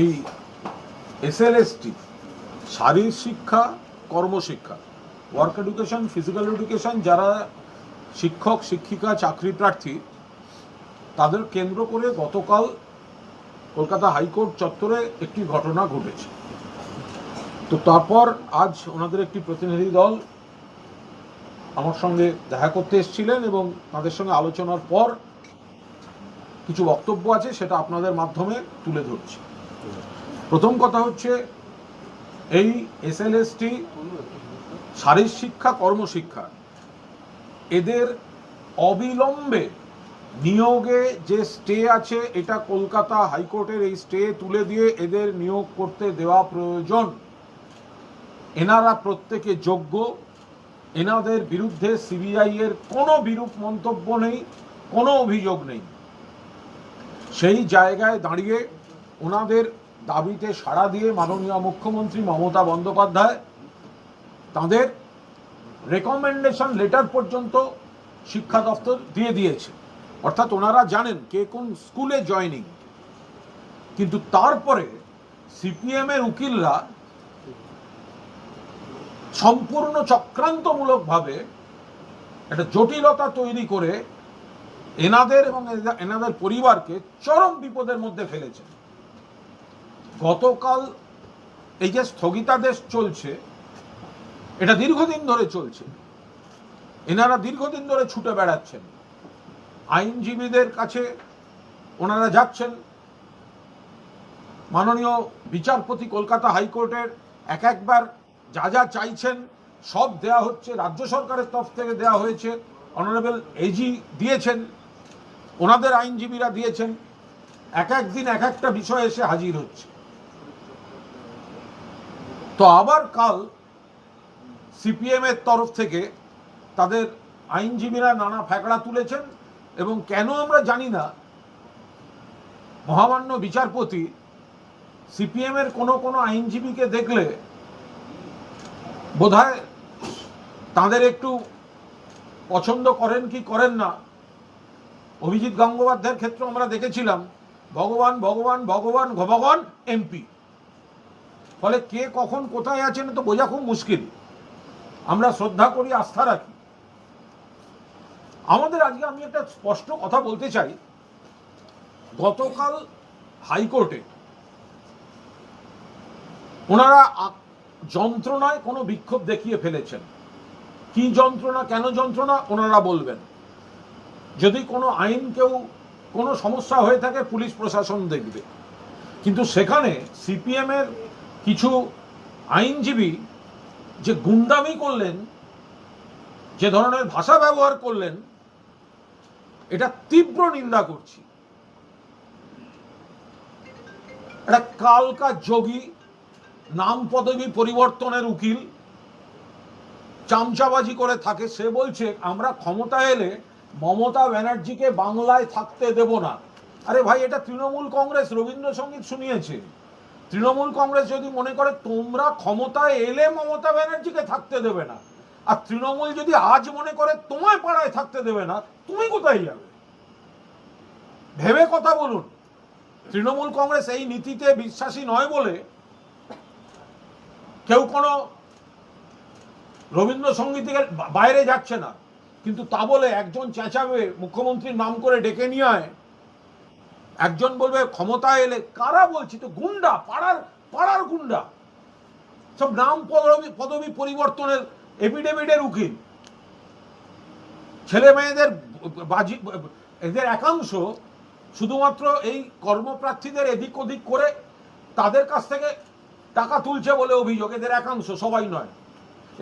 এই এসএলএসটি শারীরিক শিক্ষা, কর্মশিক্ষা ওয়ার্ক এডুকেশন ফিজিক্যাল এডুকেশন যারা শিক্ষক, শিক্ষিকা, চাকরি প্রার্থী, তাদের কেন্দ্র করে গতকাল কলকাতা হাইকোর্ট চত্বরে একটি ঘটনা ঘটেছে। তো তারপর আজ ওনাদের একটি প্রতিনিধি দল আমার সঙ্গে দেখা করতে এসেছিলেন এবং তাদের সঙ্গে আলোচনার পর কিছু বক্তব্য আছে, সেটা আপনাদের মাধ্যমে তুলে ধরছি। প্রথম কথা হচ্ছে, এই এসএলএসটি শারীরিক শিক্ষা, কর্মশিক্ষা, এদের অবিলম্বে নিয়োগে যে স্টে আছে, এটা কলকাতা হাইকোর্টের এই স্টে তুলে দিয়ে এদের নিয়োগ করতে দেওয়া প্রয়োজন। এনারা প্রত্যেকে যোগ্য। এনাদের বিরুদ্ধে সিবিআই এর কোনো বিরূপ মন্তব্য নেই, কোনো অভিযোগ নেই। সেই জায়গায় দাঁড়িয়ে ওনাদের দাবিতে সাড়া দিয়ে মাননীয় মুখ্যমন্ত্রী মমতা বন্দ্যোপাধ্যায় তাদের রেকমেন্ডেশন লেটার পর্যন্ত শিক্ষা দপ্তর দিয়ে দিয়েছে। অর্থাৎ ওনারা জানেন কে কোন স্কুলে জয়নিং কিন্তু তারপরে সিপিএম এর উকিলরা সম্পূর্ণ চক্রান্তমূলকভাবে একটা জটিলতা তৈরি করে এনাদের এবং এনাদের পরিবারকে চরম বিপদের মধ্যে ফেলেছে। গতকাল এই যে স্থগিতাদেশ চলছে, এটা দীর্ঘদিন ধরে চলছে। এনারা দীর্ঘদিন ধরে ছুটে বেড়াচ্ছেন। আইনজীবীদের কাছে ওনারা যাচ্ছেন। মাননীয় বিচারপতি কলকাতা হাইকোর্টের এক একবার যা যা চাইছেন, সব দেয়া হচ্ছে। রাজ্য সরকারের তরফ থেকে দেয়া হয়েছে। অনারেবল এজি দিয়েছেন। ওনাদের আইনজীবীরা দিয়েছেন। এক এক দিন এক একটা বিষয় এসে হাজির হচ্ছে। তো আবার কাল সিপিএম এর তরফ থেকে তাদের আইনজীবীরা নানা ফ্যাকড়া তুলেছেন এবং কেন আমরা জানি না, মহামান্য বিচারপতি সিপিএম এর কোনো কোনো আইনজীবীকে দেখলে বোধহয় তাদের একটু পছন্দ করেন কি করেন না। অভিজিৎ গঙ্গোপাধ্যায়ের ক্ষেত্রে আমরা দেখেছিলাম, ভগবান ভগবান ভগবান ভগবান, এমপি। ফলে কে কখন কোথায় আছেন তো বোঝা খুব মুশকিল। আমরা শ্রদ্ধা করি, আস্থা রাখি। আমাদের আজকে আমি একটা স্পষ্ট কথা বলতে চাই। গতকাল হাইকোর্টে ওনারা যন্ত্রণায় কোনো বিক্ষোভ দেখিয়ে ফেলেছেন। কি যন্ত্রণা, কেন যন্ত্রণা, ওনারা বলবেন। যদি কোনো আইন কেউ, কোনো সমস্যা হয়ে থাকে, পুলিশ প্রশাসন দেখবে। কিন্তু সেখানে সিপিএম এর কিছু আইনজীবী যে গুন্ডামি করলেন, যে ধরনের ভাষা ব্যবহার করলেন, এটা তীব্র নিন্দা করছি। একটা কালকা যোগী নাম পদবী পরিবর্তনের উকিল চামচাবাজি করে থাকে, সে বলছে, আমরা ক্ষমতা এলে মমতা ব্যানার্জিকে বাংলায় থাকতে দেব না। আরে ভাই, এটা তৃণমূল কংগ্রেস, রবীন্দ্রসঙ্গীত শুনিয়েছে। তৃণমূল কংগ্রেস যদি মনে করে তোমরা ক্ষমতায় এলে মমতা ব্যানার্জিকে থাকতে দেবে না। আর তৃণমূল যদি আজ মনে করে তোমায় পাড়ায় থাকতে দেবে না, তুমি কোথায় যাবে? ভেবে কথা বলুন। তৃণমূল কংগ্রেস এই নীতিতে বিশ্বাসী নয় বলে কেউ কোনো রবীন্দ্রসঙ্গীতের বাইরে যাচ্ছে না। কিন্তু তা বলে একজন চেঁচাবে, মুখ্যমন্ত্রীর নাম করে ডেকে নিয়ে আয় একজন বলবে ক্ষমতায় এলে কারা বলছি তো? গুন্ডা, পাড়ার পাড়ার গুন্ডা। সব নাম পদবি পদবি পরিবর্তনের এপিডেভিডের উকিল। ছেলে মেয়েদের বাজি, এদের একাংশ শুধুমাত্র এই কর্মপ্রার্থীদের এদিক ওদিক করে তাদের কাছ থেকে টাকা তুলছে বলে অভিযোগ, এদের একাংশ, সবাই নয়।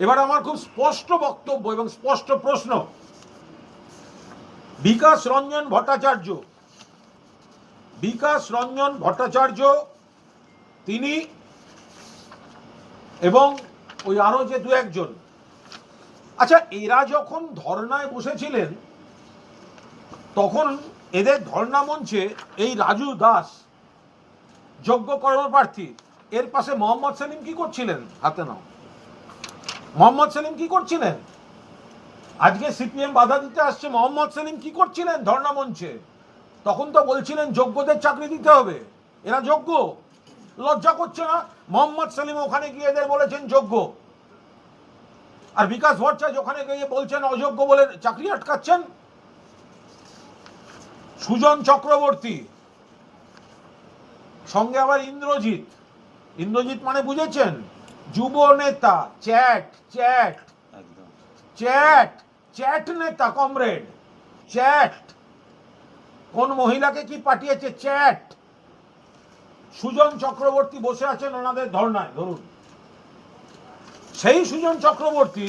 এবার আমার খুব স্পষ্ট বক্তব্য এবং স্পষ্ট প্রশ্ন। বিকাশ রঞ্জন ভট্টাচার্য বিকাশ রঞ্জন ভট্টাচার্য, তিনি এবং ওই আরও যে দু একজন। আচ্ছা এরা যখন ধর্নায় বসেছিলেন, তখন এদের ধর্ণা মঞ্চে এই রাজু দাস যোগ্য কর্মপ্রার্থী এর পাশে মোহাম্মদ সেলিম কি করছিলেন? হাতে নাও। মোহাম্মদ সেলিম কি করছিলেন? আজকে সিপিএম বাধা দিতে আসছে, মোহাম্মদ সেলিম কি করছিলেন ধর্ণা মঞ্চে? তখন তো বলছিলেন যোগ্যদের চাকরি দিতে হবে। এরা যোগ্য। লজ্জা করছে না? মোহাম্মদ সেলিম ওখানে গিয়ে এদের বলেছেন যোগ্য। আর বিকাশ ভট্টাচার্য ওখানে গিয়ে বলছেন অযোগ্য বলে চাকরি আটকাচ্ছেন? সুজন চক্রবর্তী। সঙ্গে আবার ইন্দ্রজিৎ। ইন্দ্রজিৎ মানে বুঝেছেন? যুব নেতা। Chat chat. একদম। চ্যাট চ্যাট নেতা কমরেড। চ্যাট। কোন মহিলাকে কি পাঠিয়েছে? চ্যাট। সুজন চক্রবর্তী বসে আছেন ওনাদের ধর্নায়, ধরুন। সেই সুজন চক্রবর্তী,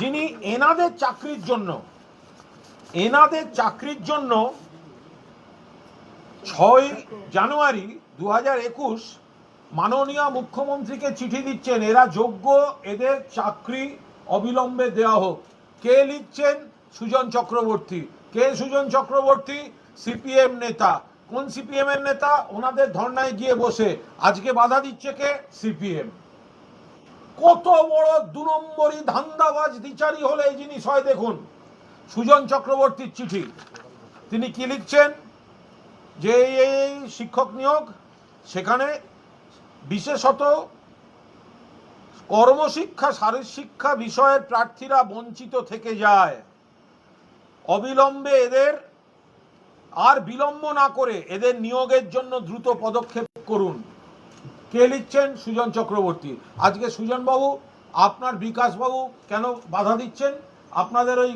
যিনি এনাদের চাকরির জন্য, এনাদের চাকরির জন্য ছয় জানুয়ারি দু হাজার একুশ মাননীয় মুখ্যমন্ত্রীকে চিঠি দিচ্ছেন, এরা যোগ্য, এদের চাকরি অবিলম্বে দেওয়া হোক। কে লিখছেন সুজন চক্রবর্তী? কে সুজন চক্রবর্তী? সিপিএম নেতা। কোন সিপিএম এর নেতা? ওনাদের ধর্নায় গিয়ে বসে। আজকে বাধা দিচ্ছে কে? সিপিএম। কত বড় দু নম্বরই ধান্দাবাজ দ্বিচারী হলে এই জিনিস হয় দেখুন। সুজন চক্রবর্তীর চিঠি। তিনি কি লিখছেন? যে এই শিক্ষক নিয়োগ, সেখানে বিশেষত কর্মশিক্ষা শারীর শিক্ষা বিষয়ের প্রার্থীরা বঞ্চিত থেকে যায়। অবিলম্বে এদের আর বিলম্ব না করে এদের নিয়োগের জন্য দ্রুত পদক্ষেপ করুন। কে লিখছেন? সুজন চক্রবর্তী। আজকে সুজন বাবু আপনার বিকাশ বাবু কেন বাধা দিচ্ছেন? আপনাদের ওই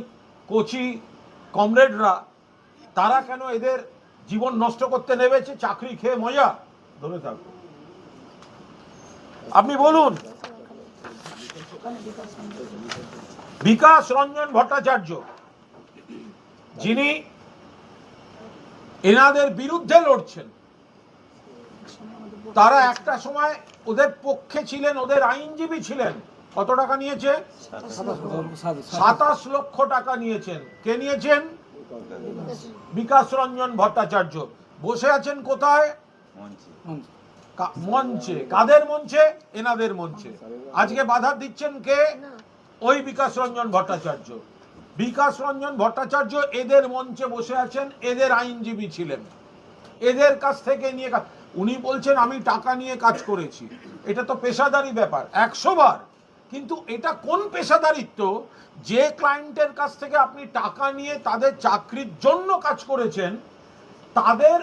কোচি কমরেডরা, তারা কেন এদের জীবন নষ্ট করতে নেমেছে? চাকরি খেয়ে মজা? ধরে থাকো আপনি বলুন। বিকাশ রঞ্জন ভট্টাচার্য, যিনি এনাদের বিরুদ্ধে লড়ছেন। তারা একটা সময় ওদের পক্ষে ছিলেন ওদের আইনজীবী ছিলেন। কত টাকা নিয়েছে? সাতাশ লক্ষ টাকা নিয়েছেন। কে নিয়েছেন? বিকাশ রঞ্জন ভট্টাচার্য। বসে আছেন কোথায়? মঞ্চে। কাদের মঞ্চে? এনাদের মঞ্চে। আজকে বাধা দিচ্ছেন কে? ওই বিকাশ রঞ্জন ভট্টাচার্য। বিকাশ রঞ্জন ভট্টাচার্য এদের মঞ্চে বসে আছেন, এদের আইনজীবী ছিলেন। এদের কাছ থেকে নিয়ে উনি বলছেন, আমি টাকা নিয়ে কাজ করেছি। এটা তো পেশাদারি ব্যাপার, একশো বার। কিন্তু এটা কোন পেশাদারিত্ব? যে ক্লায়েন্টের কাছ থেকে আপনি টাকা নিয়ে তাদের চাকরির জন্য কাজ করেছেন, তাদের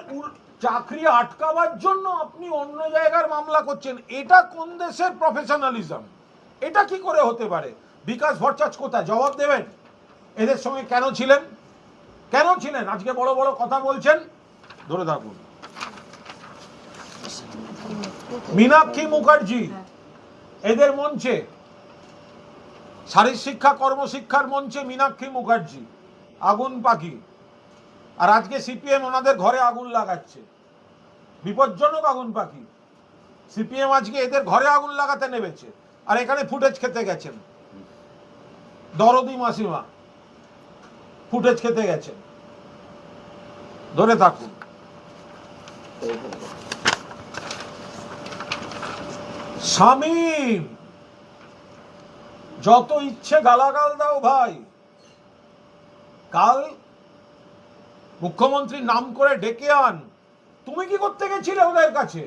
চাকরি আটকাবার জন্য আপনি অন্য জায়গার মামলা করছেন। এটা কোন দেশের প্রফেশনালিজম এটা কি করে হতে পারে? বিকাশ ভট্টাচার্য কোথায়? জবাব দেবেন? এদের সঙ্গে কেন ছিলেন? কেন ছিলেন? আজকে বড় বড় কথা বলছেন। ধরে থাকুন। মীনাক্ষী মুখার্জি, এদের মঞ্চে শারীর শিক্ষা কর্মশিক্ষার মঞ্চে মীনাক্ষী মুখার্জি, আগুন পাখি আর আজকে সিপিএম ওনাদের ঘরে আগুন লাগাচ্ছে। বিপজ্জনক আগুন পাখি সিপিএম আজকে এদের ঘরে আগুন লাগাতে নেমেছে। আর এখানে ফুটেজ খেতে গেছেন। দরদি মাসিমা। ফুটেজ খেতে গেছেন ধরে থাকুন। শামীম, যত ইচ্ছে গালাগাল দাও ভাই। কাল মুখ্যমন্ত্রীর নাম করে ডেকে আন। তুমি কি করতে গেছিলে ওদের কাছে?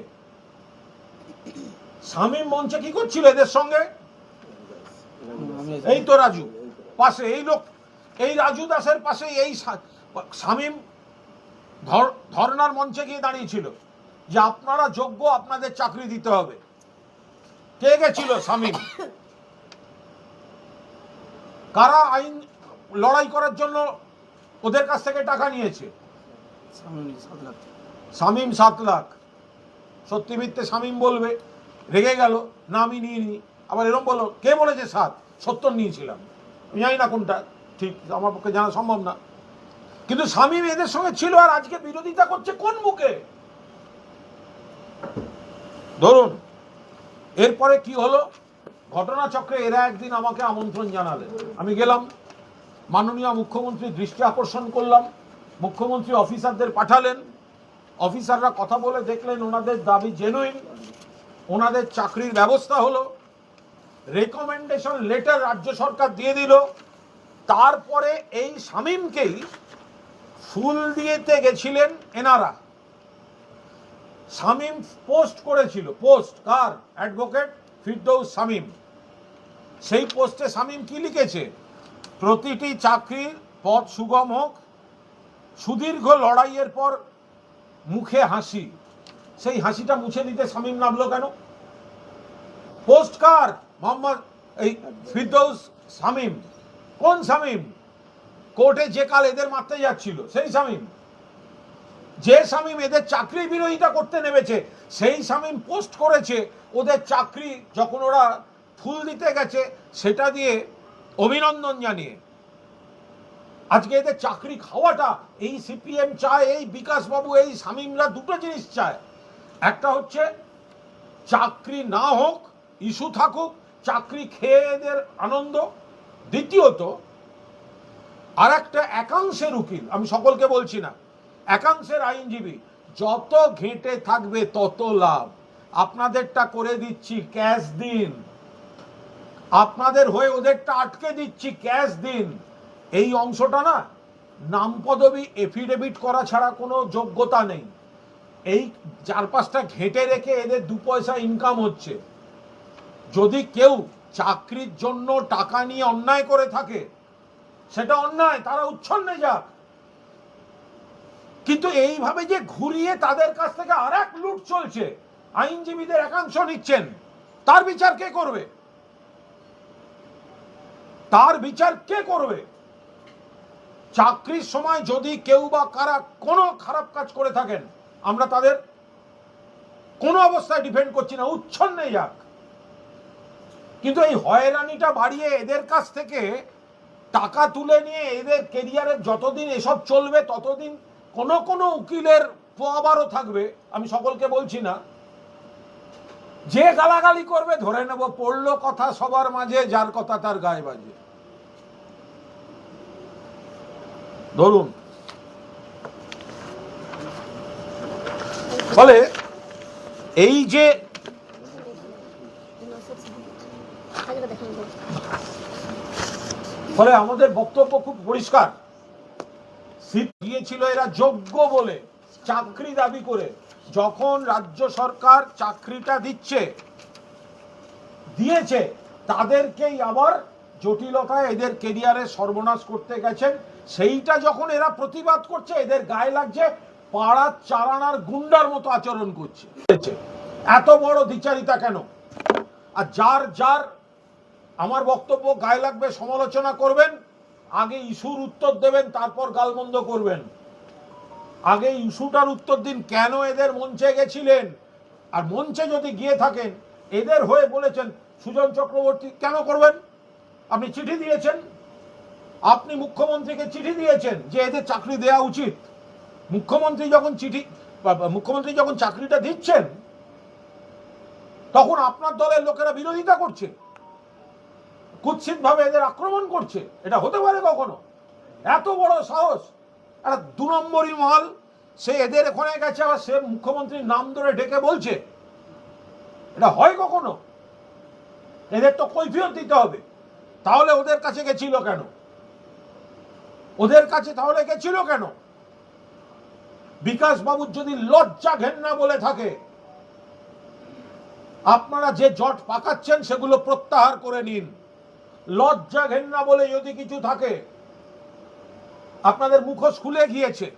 শামীম মঞ্চে কি করছিল এদের সঙ্গে? এই তো রাজু, পাশে এই লোক এই রাজু দাসের পাশে এই শামীম ধর- ধর্নার মঞ্চে গিয়ে দাঁড়িয়েছিল যে আপনারা যোগ্য আপনাদের চাকরি দিতে হবে। কে গেছিল শামীম? কারা আইন লড়াই করার জন্য ওদের কাছ থেকে টাকা নিয়েছে? শামীম সাত লাখ। সত্যি মিথ্যে শামীম বলবে। রেগে গেল না আমি নিয়ে নি আবার এরকম বলো কে বলেছে সাত? সত্তর নিয়েছিলাম। আমি জানি না কোনটা। ঠিক, আমার পক্ষে জানা সম্ভব না। কিন্তু শামীম এদের সঙ্গে ছিল আর আজকে বিরোধিতা করছে কোন মুখে? ধরুন, এরপরে কি হলো? ঘটনাচক্রে এরা একদিন আমাকে আমন্ত্রণ জানালেন। আমি গেলাম, মাননীয় মুখ্যমন্ত্রীর দৃষ্টি আকর্ষণ করলাম, মুখ্যমন্ত্রী অফিসারদের পাঠালেন, অফিসাররা কথা বলে দেখলেন ওনাদের দাবি জেনুইন ওনাদের চাকরির ব্যবস্থা হলো রেকমেন্ডেশন লেটার রাজ্য সরকার দিয়ে দিল তারপরে এই শামীমকেই ফুল দিয়েতে গেছিলেন এনারা। শামীম পোস্ট করেছিল। পোস্ট কার? অ্যাডভোকেট ফিরদৌস শামীম। সেই পোস্টে শামীম কি লিখেছে? প্রতিটি চাকরির পথ সুগম হোক, সুদীর্ঘ লড়াইয়ের পর মুখে হাসি। সেই হাসিটা মুছে দিতে শামিম নামলো কেন? পোস্ট কার? মোহাম্মদ এই ফিরদৌস শামিম। কোন শামিম? কোর্টে যে কাল এদের মারতে যাচ্ছিল, সেই শামিম। যে শামিম এদের চাকরি বিরোধিতা করতে নেমেছে, সেই শামিম পোস্ট করেছে, ওদের চাকরি যখন ওরা ফুল দিতে গেছে, সেটা দিয়ে অভিনন্দন জানিয়ে। আজকে এদের চাকরি খাওয়াটা, এই সিপিএম চায়, এই বিকাশবাবু, এই শামিমরা দুটো জিনিস চায়। একটা হচ্ছে, চাকরি না হোক, ইস্যু থাকুক, চাকরি খেয়ে এদের আনন্দ। দ্বিতীয়ত আর একটা একাংশের উকিল, আমি সকলকে বলছি না, একাংশের আইনজীবী, যত ঘেঁটে থাকবে তত লাভ। আপনাদেরটা করে দিচ্ছি ক্যাশ দিন। আপনাদের হয়ে ওদেরটা আটকে দিচ্ছি ক্যাশ দিন। এই অংশটা না, নাম পদবি এফিডেভিট করা ছাড়া কোনো যোগ্যতা নেই। এই চার পাঁচটা ঘেঁটে রেখে এদের দু পয়সা ইনকাম হচ্ছে। যদি কেউ চাকরির জন্য টাকা নিয়ে অন্যায় করে থাকে। সেটা অন্যায়, তারা উচ্ছন্নে যাক। কিন্তু এইভাবে যে ঘুরিয়ে তাদের কাছ থেকে আর এক লুট চলছে, আইনজীবীদের একাংশ নিচ্ছেন, তার বিচার কে করবে? তার বিচার কে করবে? চাকরির সময় যদি কেউ বা কারা কোনো খারাপ কাজ করে থাকেন, আমরা তাদের কোনো অবস্থায় ডিপেন্ড করছি না, উচ্ছন্নে যাক। কিন্তু এই হয়রানিটা বাড়িয়ে এদের কাছ থেকে টাকা তুলে নিয়ে এদের কেরিয়ারের যতদিন এসব চলবে, ততদিন কোনো কোনো উকিলের পোয়াবারও থাকবে, আমি সকলকে বলছি না। যে গালাগালি করবে ধরে নেব, পড়ল কথা সবার মাঝে, যার কথা তার গায়ে বাজে। ধরুন। ফলে এই যে ফলে আমাদের বক্তব্য খুব পরিষ্কার। সিট গিয়েছিল এরা যোগ্য বলে, চাকরি দাবি করে। যখন রাজ্য সরকার চাকরিটা দিচ্ছে, দিয়েছে, তাদেরকেই আবার জটিলতায় এদের কেরিয়ারে সর্বনাশ করতে গেছেন। সেইটা যখন এরা প্রতিবাদ করছে, এদের গায়ে লাগছে পাড়ার চালানার গুন্ডার মতো আচরণ করছে। এত বড় দ্বিচারিতা কেন? আর যার যার আমার বক্তব্য গায়ে লাগবে, সমালোচনা করবেন, আগে ইস্যুর উত্তর দেবেন, তারপর গালমন্দ করবেন। আগে ইস্যুটার উত্তর দিন, কেন এদের মঞ্চে গেছিলেন? আর মঞ্চে যদি গিয়ে থাকেন, এদের হয়ে বলেছেন, সুজন চক্রবর্তী কেন করবেন? আপনি চিঠি দিয়েছেন? আপনি মুখ্যমন্ত্রীকে চিঠি দিয়েছেন যে এদের চাকরি দেওয়া উচিত। মুখ্যমন্ত্রী যখন চিঠি মুখ্যমন্ত্রী যখন চাকরিটা দিচ্ছেন, তখন আপনার দলের লোকেরা বিরোধিতা করছে। কুৎসিত ভাবে এদের আক্রমণ করছে। এটা হতে পারে কখনো? এত বড় সাহস। একটা দু নম্বরই মাল সে এদের ওখানে গেছে, আবার সে মুখ্যমন্ত্রীর নাম ধরে ডেকে বলছে। এটা হয় কখনো? এদের তো কৈফিয়ত দিতে হবে। তাহলে ওদের কাছে গেছিল কেন? ওদের কাছে তাহলে গেছিল কেন? বিকাশ বাবুর যদি লজ্জা ঘেন্না বলে থাকে, আপনারা যে জট পাকাচ্ছেন সেগুলো প্রত্যাহার করে নিন। লজ্জা ঘেন্না বলে যদি কিছু থাকে, আপনাদের মুখোশ খুলে গিয়েছে।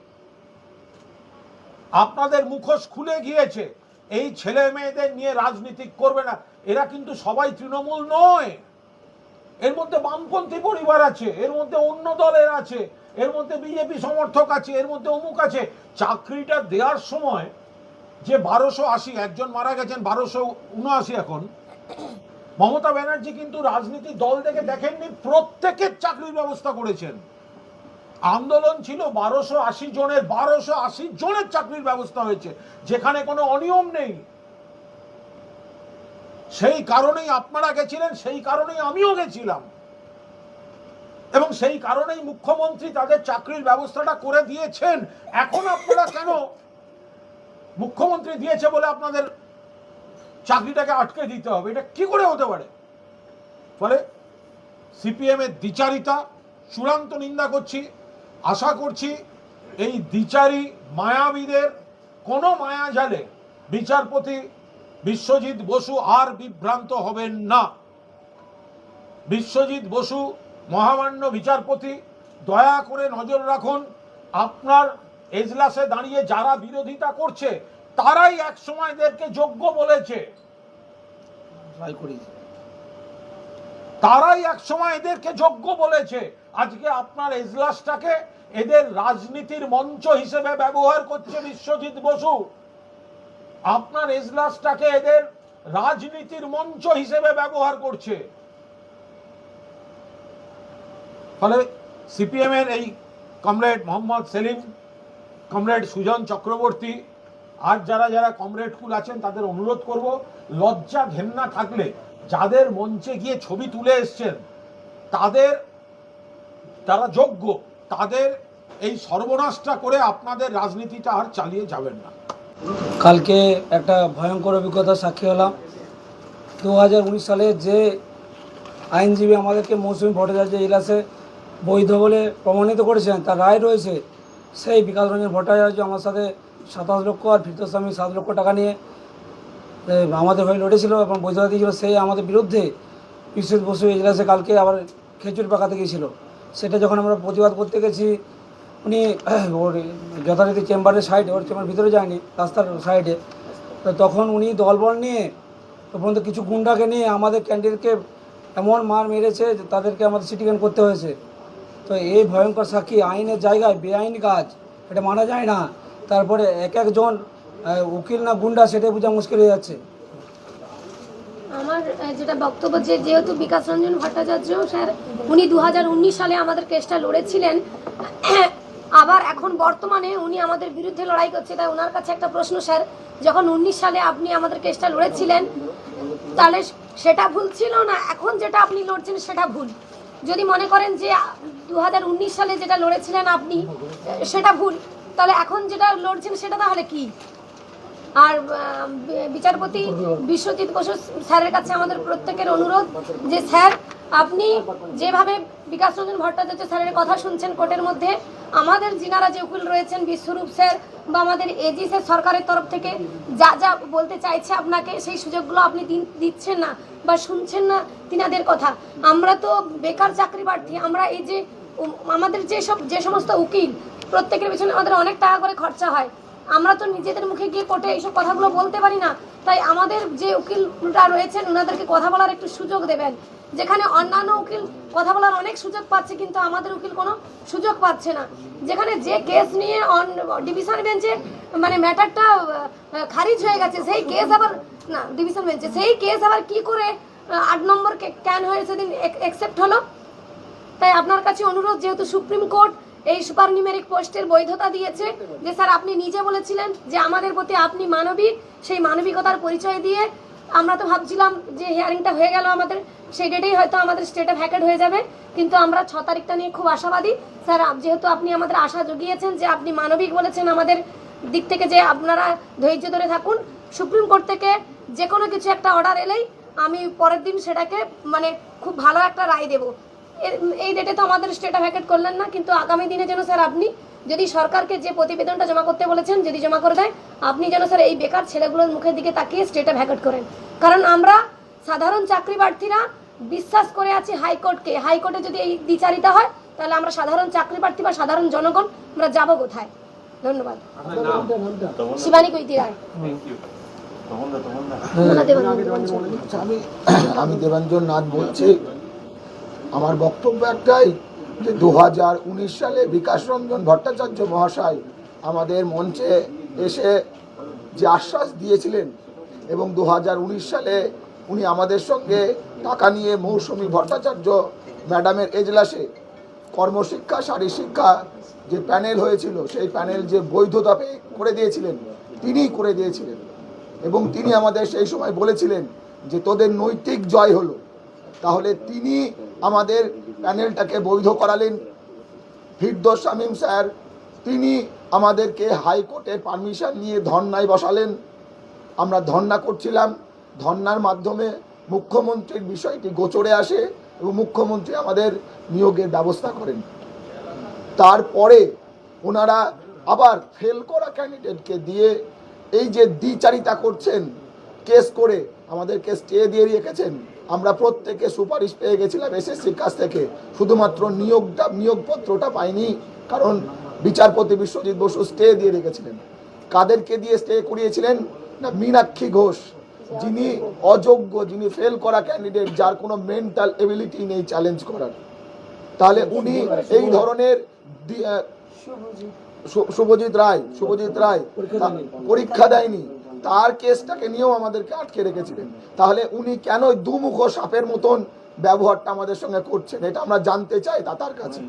আপনাদের মুখোশ খুলে গিয়েছে। এই ছেলে মেয়েদের নিয়ে রাজনীতি করবে না। এরা কিন্তু সবাই তৃণমূল নয়। এর মধ্যে বামপন্থী পরিবার আছে, এর মধ্যে অন্য দলের আছে, এর মধ্যে বিজেপি সমর্থক আছে, এর মধ্যে অমুক আছে। চাকরিটা দেওয়ার সময় যে বারোশো আশি, একজন মারা গেছেন, বারোশো উনআশি এখন মমতা ব্যানার্জি কিন্তু রাজনীতি দল থেকে দেখেননি, প্রত্যেকের চাকরির ব্যবস্থা করেছেন। আন্দোলন ছিল বারোশো আশি জনের, বারোশো আশি জনের চাকরির ব্যবস্থা হয়েছে, যেখানে কোনো অনিয়ম নেই। সেই কারণেই আপনারা গেছিলেন, সেই কারণেই আমিও গেছিলাম। এবং সেই কারণেই মুখ্যমন্ত্রী তাদের চাকরির ব্যবস্থাটা করে দিয়েছেন। এখন আপনারা কেন মুখ্যমন্ত্রী দিয়েছে বলে আপনাদের চাকরিটাকে আটকে দিতে হবে। এটা কি করে হতে পারে? ফলে সিপিএম এর দ্বিচারিতা, চূড়ান্ত নিন্দা করছি, আশা করছি এই দ্বিচারী মায়াবীদের কোনো মায়া জালে বিচারপতি বিশ্বজিৎ বসু আর বিভ্রান্ত হবেন না। বিশ্বজিৎ বসু মহামান্য বিচারপতি, দয়া করে নজর রাখুন, আপনার এজলাসে দাঁড়িয়ে যারা বিরোধিতা করছে তারাই এক সময় এদেরকে যোগ্য বলেছে। তারাই এক সময় এদেরকে যোগ্য বলেছে। আজকে আপনার এজলাসটাকে এদের রাজনীতির মঞ্চ হিসেবে ব্যবহার করছে বিশ্বজিৎ বসু। আপনার এজলাসটাকে এদের রাজনীতির মঞ্চ হিসেবে ব্যবহার করছে। ফলে সিপিএম এর এই কমরেড মোহাম্মদ সেলিম কমরেড সুজন চক্রবর্তী আর যারা যারা কমরেড কুল আছেন, তাদের অনুরোধ করব, লজ্জা ঘেন্না থাকলে যাদের মঞ্চে গিয়ে ছবি তুলে এসছেন, তাদের, তারা যোগ্য, তাদের এই সর্বনাশটা করে আপনাদের রাজনীতিটা আর চালিয়ে যাবেন না। কালকে একটা ভয়ঙ্কর অভিজ্ঞতার সাক্ষী হলাম। দু হাজার উনিশ সালে যে আইনজীবী আমাদেরকে মৌসুমী ভট্টাচার্য ইলাসে বৈধ বলে প্রমাণিত করেছেন, তার রায় রয়েছে, সেই বিকাশ রঞ্জন ভট্টাচার্য আমার সাথে সাতাশ লক্ষ আর ফিরতস্বামী সাত লক্ষ টাকা নিয়ে আমাদের হয়ে লড়েছিল এবং বৈধতা দিয়েছিল। সেই আমাদের বিরুদ্ধে বিশ্বজিৎ বসু ইজলাসে কালকে আবার খেচুর পাকাতে গিয়েছিল। সেটা যখন আমরা প্রতিবাদ করতে গেছি, উনি, ওর যথারীতি চেম্বারের সাইডে, ওর চেম্বার ভিতরে যায়নি, রাস্তার সাইডে। তো তখন উনি দলবল নিয়ে পর্যন্ত কিছু গুন্ডাকে নিয়ে আমাদের ক্যান্ডিডেটকে এমন মার মেরেছে যে তাদেরকে আমাদের সিটিকেন করতে হয়েছে। তো এই ভয়ঙ্কর সাক্ষী, আইনের জায়গায় বেআইন কাজ, এটা মানা যায় না। তারপরে এক একজন উকিল না গুন্ডা সেটাই বোঝা মুশকিল হয়ে যাচ্ছে। আমার যেটা বক্তব্য যে যেহেতু বিকাশ রঞ্জন ভট্টাচার্য স্যার, উনি দু হাজার উনিশ সালে আমাদের কেসটা লড়েছিলেন, আবার এখন বর্তমানে উনি আমাদের বিরুদ্ধে লড়াই করছে, তাই ওনার কাছে একটা প্রশ্ন স্যার, যখন উনিশ সালে আপনি আমাদের কেসটা লড়েছিলেন, তাহলে সেটা ভুল ছিল না? এখন যেটা আপনি লড়ছেন সেটা ভুল। যদি মনে করেন যে দু হাজার উনিশ সালে যেটা লড়েছিলেন আপনি সেটা ভুল। তাহলে এখন যেটা লড়ছেন সেটা তাহলে কি? আর বিচারপতি বিশ্বজিৎ বসু স্যারের কাছে আমাদের প্রত্যেকের অনুরোধ যে স্যার, আপনি যেভাবে বিকাশ রঞ্জন ভট্টাচার্য স্যারের কথা শুনছেন কোর্টের মধ্যে, আমাদের যিনারা যে উকিল রয়েছেন বিশ্বরূপ স্যার বা আমাদের এজি স্যার সরকারের তরফ থেকে যা যা বলতে চাইছে আপনাকে, সেই সুযোগগুলো আপনি দিচ্ছেন না বা শুনছেন না তিনাদের কথা। আমরা তো বেকার চাকরি প্রার্থী আমরা এই যে আমাদের যে সব যে সমস্ত উকিল প্রত্যেকের পিছনে আমাদের অনেক টাকা করে খরচা হয়। আমরা তো নিজেদের মুখে গিয়ে কোর্টে এইসব কথাগুলো বলতে পারি না। তাই আমাদের যে উকিলরা রয়েছেন ওনাদেরকে কথা বলার একটু সুযোগ দেবেন। যেখানে অন্যান্য উকিল কথা বলার অনেক সুযোগ পাচ্ছে, কিন্তু আমাদের উকিল কোনো সুযোগ পাচ্ছে না। যেখানে যে কেস নিয়ে অন ডিভিশন বেঞ্চে মানে ম্যাটারটা খারিজ হয়ে গেছে, সেই কেস আবার না ডিভিশন বেঞ্চে সেই কেস আবার কি করে আট নম্বর ক্যান হয়ে সেদিন অ্যাকসেপ্ট হলো। তাই আপনার কাছে অনুরোধ, যেহেতু সুপ্রিম কোর্ট এই সুপার নিউমেরিক পোস্টের বৈধতা দিয়েছে যে, স্যার, আপনি নিজে বলেছিলেন যে আমাদের প্রতি আপনি মানবিক সেই মানবিকতার পরিচয় দিয়ে আমরা তো ভাবছিলাম যে হিয়ারিংটা হয়ে গেল আমাদের, সেই ডেটেই হয়তো আমাদের স্টেটে ভ্যাকেট হয়ে যাবে। কিন্তু আমরা ছ তারিখটা নিয়ে খুব আশাবাদী। স্যার যেহেতু আপনি আমাদের আশা জুগিয়েছেন যে আপনি মানবিক বলেছেন আমাদের দিক থেকে যে আপনারা ধৈর্য ধরে থাকুন, সুপ্রিম কোর্ট থেকে যে কোনো কিছু একটা অর্ডার এলেই আমি পরের দিন সেটাকে মানে খুব ভালো একটা রায় দেবো। এই ডেটে তো আমাদের স্টেটা ভ্যাকেট করলেন না কিন্তু আগামী দিনে যেন স্যার আপনি যদি সরকারকে যে প্রতিবেদনটা জমা করতে বলেছেন যদি জমা করে দেয় আপনি যেন স্যার এই বেকার ছেলেগুলোর মুখের দিকে তাকিয়ে স্টেটা ভ্যাকেট করেন। কারণ আমরা সাধারণ চাকরি প্রার্থীরা বিশ্বাস করে আছি হাইকোর্টকে। হাইকোর্টে যদি এই দ্বিচারিতা হয় তাহলে আমরা সাধারণ চাকরি প্রার্থী বা সাধারণ জনগণ আমরা যাব কোথায়? ধন্যবাদ। শিবানী কৈতি রায়। আমি দেবাঞ্জন নাথ বলছি। আমার বক্তব্য একটাই যে দু হাজার উনিশ সালে বিকাশ রঞ্জন ভট্টাচার্য মহাশয় আমাদের মঞ্চে এসে যে আশ্বাস দিয়েছিলেন এবং দু হাজার উনিশ সালে উনি আমাদের সঙ্গে টাকা নিয়ে মৌসুমী ভট্টাচার্য ম্যাডামের এজলাসে কর্মশিক্ষা শারীর শিক্ষা যে প্যানেল হয়েছিল, সেই প্যানেল যে বৈধতা করে দিয়েছিলেন, তিনিই করে দিয়েছিলেন। এবং তিনি আমাদের সেই সময় বলেছিলেন যে তোদের নৈতিক জয় হলো। তাহলে তিনি আমাদের প্যানেলটাকে বৈধ করালেন। ফিরদোস শামীম স্যার, তিনি আমাদেরকে হাইকোর্টের পারমিশন নিয়ে ধর্নায় বসালেন। আমরা ধর্না করছিলাম। ধর্নার মাধ্যমে মুখ্যমন্ত্রীর বিষয়টি গোচরে আসে এবং মুখ্যমন্ত্রী আমাদের নিয়োগের ব্যবস্থা করেন। তারপরে ওনারা আবার ফেল করা ক্যান্ডিডেটকে দিয়ে এই যে দ্বিচারিতা করছেন, কেস করে আমাদেরকে স্টে দিয়ে রেখেছেন। আমরা প্রত্যেকে সুপারিশ পেয়ে গেছিলাম এসএসসির কাছ থেকে। শুধুমাত্র নিয়োগটা, নিয়োগপত্রটা পাইনি, কারণ বিচারপতি বিশ্বজিৎ বসু স্টে দিয়ে রেখেছিলেন। কাদেরকে দিয়ে স্টে করিয়েছিলেন? না, মীনাক্ষী ঘোষ। যিনি অযোগ্য, যিনি ফেল করা ক্যান্ডিডেট যার কোনো মেন্টাল এবিলিটি নেই চ্যালেঞ্জ করার। তাহলে উনি এই ধরনের শুভজিৎ রায় শুভজিৎ রায় পরীক্ষা দেয়নি। তার কেসটাকে নিয়েও আমাদেরকে আটকে রেখেছিলেন। তাহলে উনি কেন দুমুখ সাপের মতন ব্যবহারটা আমাদের সঙ্গে করছেন, এটা আমরা জানতে চাই তা তার কাছে।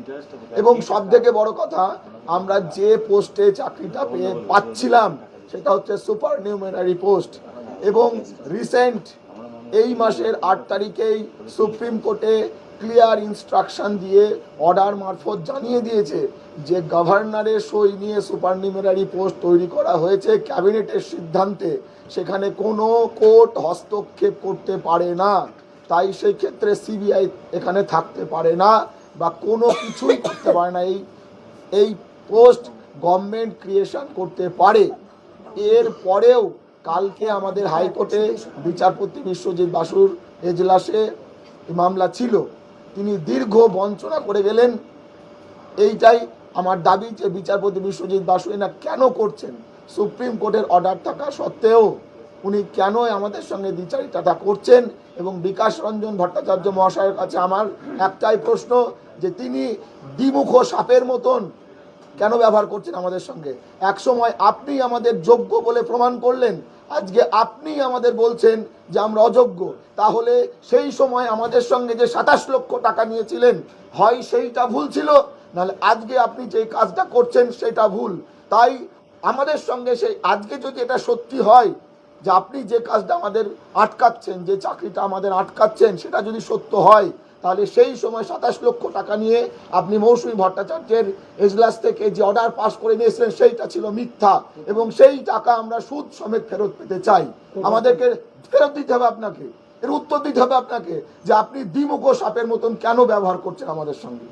এবং সব থেকে বড় কথা, আমরা যে পোস্টে চাকরিটা পেয়ে পাচ্ছিলাম, সেটা হচ্ছে সুপার নিউমেনারি পোস্ট। এবং রিসেন্ট এই মাসের আট তারিখেই সুপ্রিম কোর্টে ক্লিয়ার ইনস্ট্রাকশন দিয়ে অর্ডার মারফত জানিয়ে দিয়েছে যে গভর্নরের সই নিয়ে সুপারনিউমারি পোস্ট তৈরি করা হয়েছে ক্যাবিনেটের সিদ্ধান্তে, সেখানে কোনো কোর্ট হস্তক্ষেপ করতে পারে না। তাই সেই ক্ষেত্রে সিবিআই এখানে থাকতে পারে না বা কোনো কিছুই করতে পারে না। এই এই পোস্ট গভর্নমেন্ট ক্রিয়েশন করতে পারে। এর পরেও কালকে আমাদের হাইকোর্টে বিচারপতি বিশ্বজিৎ বাসুর এজলাসে মামলা ছিল। তিনি দীর্ঘ বঞ্চনা করে গেলেন। এইটাই আমার দাবি যে বিচারপতি বিশ্বজিৎ বাসু এনা কেন করছেন? সুপ্রিম কোর্টের অর্ডার থাকা সত্ত্বেও উনি কেন আমাদের সঙ্গে দ্বিচারিতাটা করছেন? এবং বিকাশ রঞ্জন ভট্টাচার্য মহাশয়ের কাছে আমার একটাই প্রশ্ন, যে তিনি দ্বিমুখ সাপের মতন কেন ব্যবহার করছেন আমাদের সঙ্গে? এক সময় আপনি আমাদের যোগ্য বলে প্রমাণ করলেন, আজকে আপনি আমাদের বলছেন যে আমরা অযোগ্য। তাহলে সেই সময় আমাদের সঙ্গে যে সাতাশ লক্ষ টাকা নিয়েছিলেন, হয় সেইটা ভুল ছিল? নাহলে আজকে আপনি যে কাজটা করছেন সেটা ভুল। তাই আমাদের সঙ্গে সেই আজকে যদি এটা সত্যি হয় যে আপনি যে কাজটা আমাদের আটকাচ্ছেন, যে চাকরিটা আমাদের আটকাচ্ছেন, সেটা যদি সত্য হয়, তাহলে সেই সময় সাতাশ লক্ষ টাকা নিয়ে আপনি মৌসুমী ভট্টাচার্যের এজলাস থেকে যে অর্ডার পাস করে নিয়েছিলেন, সেইটা ছিল মিথ্যা এবং সেই টাকা আমরা সুদ সমেত ফেরত পেতে চাই। আমাদেরকে ফেরত দিতে হবে আপনাকে। এর উত্তর দিতে হবে আপনাকে যে আপনি দ্বিমুখ সাপের মতন কেন ব্যবহার করছেন আমাদের সঙ্গে।